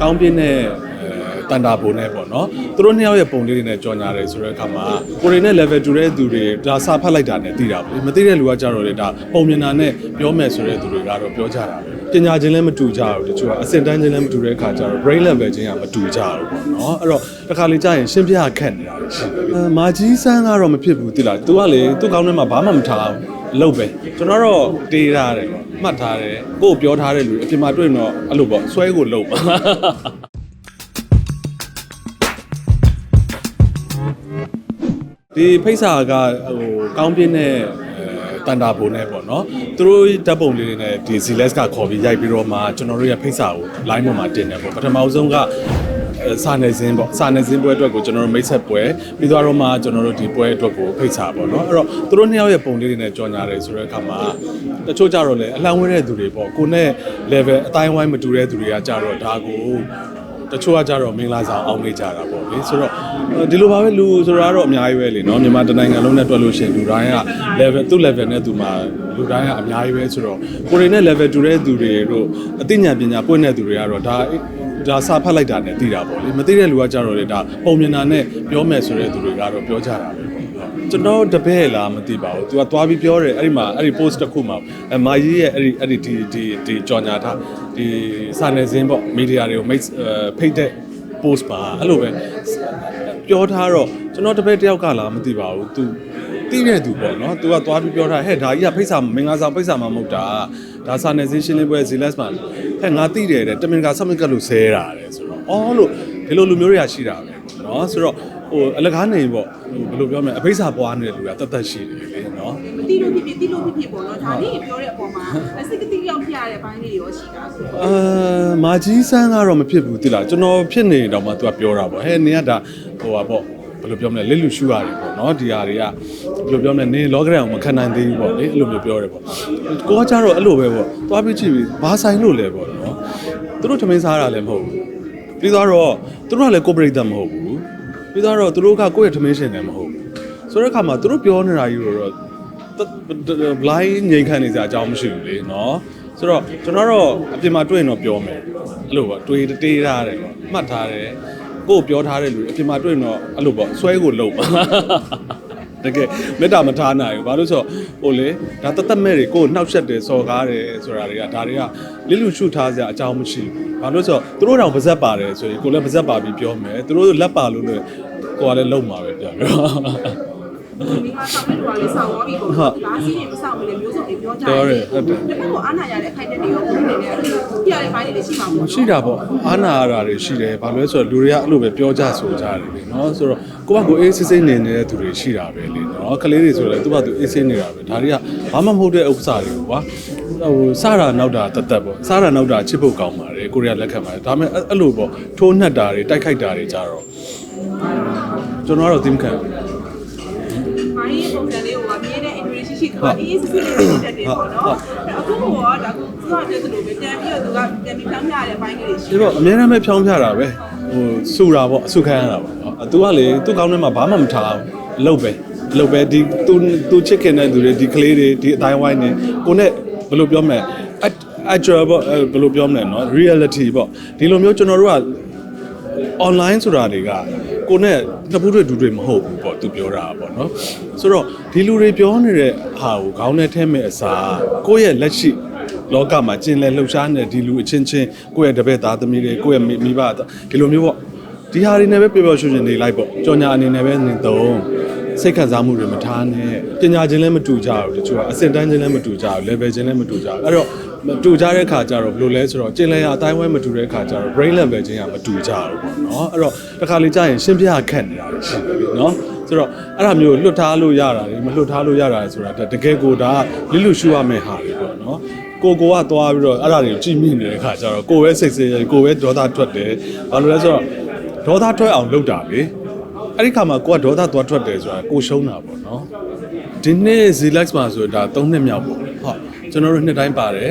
ကောင်းပြင်းတဲ့တန်တာပုံနဲ့ပေါ့နော်သူတို့နှစ်ယောက်ရဲ့ပုံလေးတွေနဲ့ကြော်ညာတယ်ဆိုတဲ့အခါမှာကိုရီနဲ့ level 2တဲ့သူတွေဒါစာဖတ်လိုက်တာနဲ့သိတာပေါ့မသိတဲ့လူကကြတော့လေဒါပုံမြင်တာနဲ့ပြောမယ်ဆိုတဲ့သူတွေကတော့ပြောကြတာပဲပညာချင်းလည်းမတူကြဘူးတချို့ကအစင်တန်းချင်းလည်းမတူတဲ့အခါကျတော့ brain level ချင်းကမတူကြဘူးပေါ့နော်အဲ့တော့တစ်ခါလေကြာရင်ရှင်းပြခက်နေတာရှိတယ်အဲမာကြီးစမ်းကတော့မဖြစ်ဘူးတိလား तू ကလေသူ့ကောင်းထဲမှာဘာမှမထားဘူးအလုပ်ပဲကျွန်တော်တော့တေးထားတယ်ပေါ့ မှတ်ထားတယ်ကို့ကိုပြောထားတဲ့လူအပြင်မှာတွေ့ရင်တော့အဲ့လိုပေါ့ဆွဲကိုလုပ်ပါဒီဖိတ်စာကဟိုကောင်းပြင်းတဲ့တန်တာပုံနဲ့ပေါ့နော်သူတို့ဓာတ်ပုံလေးတွေနဲ့ဒီ ZLS ကခေါ်ပြီးရိုက်ပြီးတော့မှကျွန်တော်တို့ရဲ့ဖိတ်စာကို line ပေါ်မှာတင်တယ်ပေါ့ပထမဆုံးကအဲ စာနယ်ဇင်းပေါ့စာနယ်ဇင်းပွဲအတွက်ကိုကျွန်တော်တို့မိတ်ဆက်ပွဲပြီးသွားတော့မှကျွန်တော်တို့ဒီပွဲအတွက်ကိုဖိတ်စာပေါ့နော်အဲ့တော့သူတို့နှစ်ယောက်ရဲ့ပုံလေးတွေနဲ့ကြော်ညာတယ်ဆိုတဲ့အခါမှာတချို့ကြတော့လေအလှမ်းဝဲတဲ့သူတွေပေါ့ကိုနဲ့ level အတိုင်းဝိုင်းမတူတဲ့သူတွေကကြတော့ဒါကိုတချို့ကကြတော့မင်္ဂလာဆောင်အောင်နေကြတာပေါ့လေဆိုတော့ဒီလိုပါပဲလူဆိုတာကတော့အများကြီးပဲလေနော်မြန်မာတနိုင်ငံလုံးနဲ့တွက်လို့ရှိရင်လူတိုင်းက level သူ့ level နဲ့သူမှာလူတိုင်းကအများကြီးပဲဆိုတော့ကိုရီနဲ့ level တူတဲ့သူတွေတို့အသိဉာဏ်ပညာပွင့်တဲ့သူတွေကတော့ဒါ ဒါစာဖတ်လိုက်တာနဲ့သိတာပေါ့လေမသိတဲ့လူကကြတော့လေဒါပုံမြင်တာနဲ့ပြောမယ်ဆိုတဲ့သူတွေကတော့ပြောကြတာပဲကျွန်တော်တပည့်လားမသိပါဘူး။ तू ကသွားပြီးပြောတယ်အဲ့ဒီမှာအဲ့ဒီ post တစ်ခုမှာအမာကြီးရဲ့အဲ့ဒီအဲ့ဒီဒီဒီဒီကြော်ညာထားဒီစာနယ်ဇင်းပေါ့မီဒီယာတွေကိုမိတ်ဖိတ်တဲ့ post ပါအဲ့လိုပဲပြောထားတော့ကျွန်တော်တပည့်တယောက်ကလားမသိပါဘူး तू တိတဲ့သူပေါ့နော် तू ကသွားပြီးပြောထားဟဲ့ဒါကြီးကဖိတ်စာမင်္ဂလာဆောင်ဖိတ်စာမမဟုတ်တာဒါစာနယ်ဇင်းရှင်းလင်းပွဲ ZLS မှာ ဟဲ့ငါတိတယ်တဲ့တမင်ကဆမကလို့ဆဲတာတဲ့ဆိုတော့အော်လို့ဒီလိုလူမျိုးတွေကရှိတာပဲနော်ဆိုတော့ဟိုအလကားနေပေါ့ဟိုဘယ်လိုပြောမလဲအဖိတ်စာပွားနေတဲ့လူကတတ်တတ်ရှိတယ်လေနော်မတိလို့ဖြစ်ဖြစ်တိလို့ဖြစ်ဖြစ်ပေါ့နော်ဒါလေးပြောတဲ့အပေါ်မှာစိတ်ကတိရောက်ပြရတဲ့ဘိုင်းလေးရောရှိတာဆိုတော့အာမာကြီးစမ်းကတော့မဖြစ်ဘူးတိလားကျွန်တော်ဖြစ်နေတော့မှ तू ကပြောတာပေါ့ဟဲ့နင်ကဒါဟိုပါပေါ့ ဘယ်လိုပြောမလဲလက်လူရှူရတယ်ပေါ့နော်ဒီဟာတွေကဘယ်လိုပြောမလဲနင်လောကရန်ကိုမခံနိုင်သေးဘူးပေါ့လေအဲ့လိုမျိုးပြောတယ်ပေါ့ကိုကကြတော့အဲ့လိုပဲပေါ့သွားပြီးကြည့်ပြီးဘာဆိုင်လို့လဲပေါ့နော်သူတို့ထမင်းစားတာလည်းမဟုတ်ဘူးပြီးတော့သူတို့ကလည်းကိုပရိသတ်မဟုတ်ဘူးပြီးတော့သူတို့ကကိုယ့်ရဲ့ထမင်းရှင်လည်းမဟုတ်ဘူးဆိုတဲ့အခါမှာသူတို့ပြောနေတာကြီးတော့ဘလိုင်းငြိမ်ခံနေစရာအကြောင်းမရှိဘူးလေနော်ဆိုတော့ကျွန်တော်တော့အပြင်မှာတွေ့ရင်တော့ပြောမယ်အဲ့လိုပေါ့တွေ့တေးထားတယ်ပေါ့မှတ်ထားတယ် ကို့ပြောထားတဲ့လူအပြင်မှာတွေ့ရင်တော့အဲ့လိုပေါ့ဆွဲကိုလုံပါတကယ်မေတ္တာမထားနိုင်ဘူးဘာလို့ဆိုတော့ဟိုလေဒါတသက်မဲ့တွေကိုယ်နှောက်ရက်တယ်စော်ကားတယ်ဆိုတာတွေကဒါတွေကလိလူရှုထားစရာအကြောင်းမရှိဘူးဘာလို့ဆိုတော့သူတို့တောင်ပါဇက်ပါတယ်ဆိုရင်ကိုယ်လည်းပါဇက်ပါပြီးပြောမယ်သူတို့လက်ပါလို့လည်းကိုယ်ကလည်းလုံမှာပဲပြန်ပြီး တော့ဒီမှာဆောက်တဲ့လူကလည်းဆောက်သွားပြီပေါ့နော်ဒါစီးရင်မဆောက်ဘူးလေမျိုးစုံတွေပြောကြတယ်ပြောတယ်ဟုတ်တယ်ဒီဘက်ကိုအားနာရတဲ့အခိုက်အတန့်တွေရောကိုယ်နေနေပြရတဲ့ဘိုင်းလေးတွေရှိမှာပေါ့ရှိတာပေါ့အာနာရတာတွေရှိတယ်ဘာလို့လဲဆိုတော့လူတွေကအဲ့လိုပဲပြောကြဆိုကြတယ်လေနော်ဆိုတော့ကိုကကိုအေးစစ်စစ်နေနေတဲ့သူတွေရှိတာပဲလေနော်ကလေးတွေဆိုလည်းသူကသူအေးစစ်နေတာပဲဒါတွေကဘာမှမဟုတ်တဲ့ဥစ္စာတွေကိုကွာဟိုစတာနောက်တာတသက်ပေါ့စတာနောက်တာချစ်ဖို့ကောင်းပါတယ်ကိုရီးယားလက်ခံပါတယ်ဒါပေမဲ့အဲ့လိုပေါ့ထိုးနှက်တာတွေတိုက်ခိုက်တာတွေကြတော့ကျွန်တော်ကတော့သင်ခံဘို တော့အေးစစ်စစ်လေးတက်တယ်ပေါ့နော်အခုကတော့ဒါကသူကတက်သလိုပဲပြန်ပြီးတော့သူကပြန်ပြီးဖြောင်းပြရတဲ့ဘိုင်းကလေးရှိတယ်ပေါ့အများအားမဲ့ဖြောင်းပြတာပဲဟိုစူတာပေါ့အဆုခံရတာပေါ့အတူကလေသူ့ကောင်းထဲမှာဘာမှမထားဘူးအလုပ်ပဲအလုပ်ပဲဒီသူသူချစ်ခင်တဲ့သူတွေဒီကလေးတွေဒီအတိုင်းဝိုင်းနေကိုနဲ့ဘယ်လိုပြောမလဲအအကျော်ပေါ့ဘယ်လိုပြောမလဲနော် reality ပေါ့ဒီလိုမျိုးကျွန်တော်တို့က online ဆိုတာတွေက ကိုနဲ့နှစ်ဖူးတွေဒူတွေမဟုတ်ဘူးပေါ့သူပြောတာပေါ့နော်ဆိုတော့ဒီလူတွေပြောနေတဲ့ဟာကိုခေါင်းနဲ့ထဲမဲ့အစားကိုယ့်ရဲ့လက်ရှိလောကမှာကျင်လည်လှုပ်ရှားနေတဲ့ဒီလူအချင်းချင်းကိုယ့်ရဲ့တပည့်သားသမီးတွေကိုယ့်ရဲ့မိဘဒီလိုမျိုးပေါ့ဒီဟာတွေနဲ့ပဲပျော်ပျော်ရွှင်ရွှင်နေလိုက်ပေါ့ကြော်ညာအနေနဲ့ပဲနေတော့စိတ်ခံစားမှုတွေမထားနဲ့ပညာချင်းလည်းမတူကြဘူးတချို့ကအစင်တန်းချင်းလည်းမတူကြဘူး level ချင်းလည်းမတူကြဘူးအဲ့တော့ မတူကြတဲ့ခါကျတော့ဘယ်လိုလဲဆိုတော့ကျင်လည်ရအတိုင်းဝဲမတူတဲ့ခါကျတော့ brain level ချင်းကမတူကြဘူးပေါ့နော်အဲ့တော့တစ်ခါလေကြာရင်ရှင်းပြခက်နေတာရှိတယ်လေနော်ဆိုတော့အဲ့ဒါမျိုးလွတ်ထားလို့ရတာလေမလွတ်ထားလို့ရတာလေဆိုတာတကယ်ကိုဒါလစ်လူရှူရမယ့်ဟာတွေပေါ့နော်ကိုကိုကသွားပြီးတော့အဲ့ဒါတွေကိုကြည့်မိနေတဲ့ခါကျတော့ကိုယ်ပဲစိတ်ဆင်းရဲကိုယ်ပဲဒေါသထွက်တယ်ဘာလို့လဲဆိုတော့ဒေါသထွက်အောင်လုပ်တာလေအဲ့ဒီခါမှာကိုကဒေါသသွားထွက်တယ်ဆိုတာကိုရှုံးတာပေါ့နော်ဒီနေ့ Zlex မှာဆိုတာ3နှစ်မြောက်ပေါ့ဟုတ် ကျွန်တော်တို့နှစ်တိုင်းပါတယ်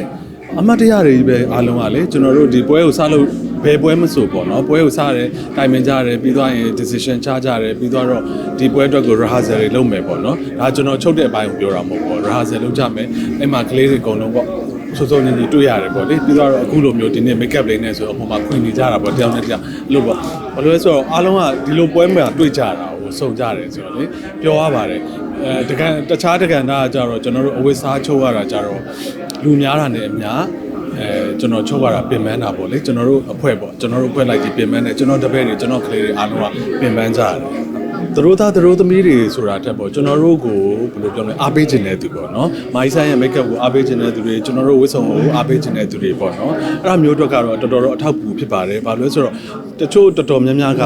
အမတ်တရားတွေပဲအားလုံးကလေကျွန်တော်တို့ဒီပွဲကိုစလို့ဘယ်ပွဲမဆိုပေါ့နော်ပွဲကိုစတယ်တိုင်ပင်ကြတယ်ပြီးသွားရင် decision ချကြတယ်ပြီးသွားတော့ဒီပွဲအတွက်ကို rehearsal တွေလုပ်မယ်ပေါ့နော်ဒါကျွန်တော်ချုပ်တဲ့အပိုင်းကိုပြောတာမဟုတ်ဘူး rehearsal လုပ်ကြမယ်အဲ့မှာကလေးတွေအကုန်လုံးပေါ့စိုးစိုးနေနေတွေ့ရတယ်ပေါ့လေပြီးတော့အခုလိုမျိုးဒီနေ့ make up လေးနဲ့ဆိုတော့ဟိုမှာခွင်နေကြတာပေါ့တယောက်နဲ့တယောက်အဲ့လိုပေါ့ဘာလို့လဲဆိုတော့အားလုံးကဒီလိုပွဲမှာတွေ့ကြတာ ကိုစုံကြတယ်ဆိုတော့လေပြောရပါတယ်အဲတကန်တခြားတကန်သားကကြတော့ကျွန်တော်တို့အဝတ်စားချုပ်ရတာကြတော့လူများတာနဲ့အများအဲကျွန်တော်ချုပ်ရတာပြင်ပန်းတာပေါ့လေကျွန်တော်တို့အဖွဲ့ပေါ့ကျွန်တော်တို့အဖွဲ့လိုက်ကြီးပြင်ပန်းတယ်ကျွန်တော်တပည့်တွေကျွန်တော်ကလေးတွေအားလုံးကပြင်ပန်းကြတယ် သူတို့သားသူတို့သမီးတွေဆိုတာတက်ပေါ့ကျွန်တော်တို့ကိုဘယ်လိုပြောမလဲအားပေးခြင်းတဲ့သူပေါ့နော်မိုင်းဆိုင်ရဲ့ make up ကိုအားပေးခြင်းတဲ့သူတွေကျွန်တော်တို့ဝတ်စုံကိုအားပေးခြင်းတဲ့သူတွေပေါ့နော်အဲ့ဒါမျိုးအတွက်ကတော့တော်တော်တော့အထောက်အကူဖြစ်ပါတယ်ဘာလို့လဲဆိုတော့တချို့တော်တော်များများက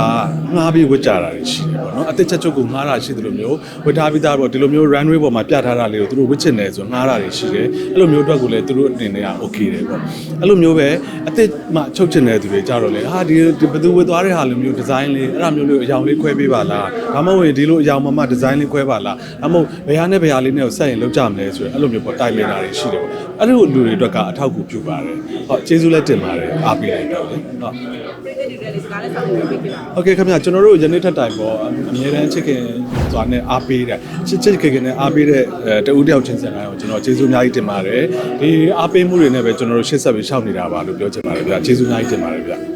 ငှားပြီးဝတ်ကြတာတွေရှိတယ်ပေါ့နော်အသက်ချက်ချုပ်ကိုငှားတာရှိတယ်လို့မျိုးဝတ်ထားပြီးသားပေါ့ဒီလိုမျိုး runway ပေါ်မှာပြထားတာလေးကိုသူတို့ဝတ်ချင်တယ်ဆိုငှားတာတွေရှိတယ်အဲ့လိုမျိုးအတွက်ကိုလည်းသူတို့အနေနဲ့က okay တယ်ပေါ့အဲ့လိုမျိုးပဲအသက်မှချုပ်ချင်တဲ့သူတွေကြတော့လေဟာဒီဒီဘယ်သူဝတ်သွားတဲ့ဟာလိုမျိုးဒီဇိုင်းလေးအဲ့ဒါမျိုးလေးအယောင်လေးခွဲပေးပါလားဒါမှမဟုတ်ရင်ဒီလိုအယောင်မမဒီဇိုင်းလေးခွဲပါလားဒါမှမဟုတ်ဘယ်ဟာနဲ့ဘယ်ဟာလေးနဲ့ကိုဆက်ရင်လောက်ကြမလဲဆိုတော့အဲ့လိုမျိုးပေါ့တိုင်ပင်တာတွေရှိတယ်ပေါ့အဲ့လိုလူတွေအတွက်ကအထောက်အကူပြုပါတယ်ဟုတ်ကျေးဇူးလည်းတင်ပါတယ်အားပေးလိုက်တော့လေဟုတ် ပြည်သက်တွေလည်းစကားလည်းဆောင်ပြီးပြပါ โอเคခင်ဗျာကျွန်တော်တို့ယနေ့ထက်တိုင်ပေါ့အမြဲတမ်းချစ်ခင်စွာနဲ့အားပေးတယ်ချစ်ချစ်ခင်ခင်နဲ့အားပေးတဲ့အဲတဦးတယောက်ချင်းစံတိုင်းကိုကျွန်တော်ကျေးဇူးအများကြီးတင်ပါတယ်ဒီအားပေးမှုတွေနဲ့ပဲကျွန်တော်တို့ရှေ့ဆက်ပြီးရှောက်နေတာပါလို့ပြောချင်ပါတယ်ဗျာကျေးဇူးအများကြီးတင်ပါတယ်ဗျာ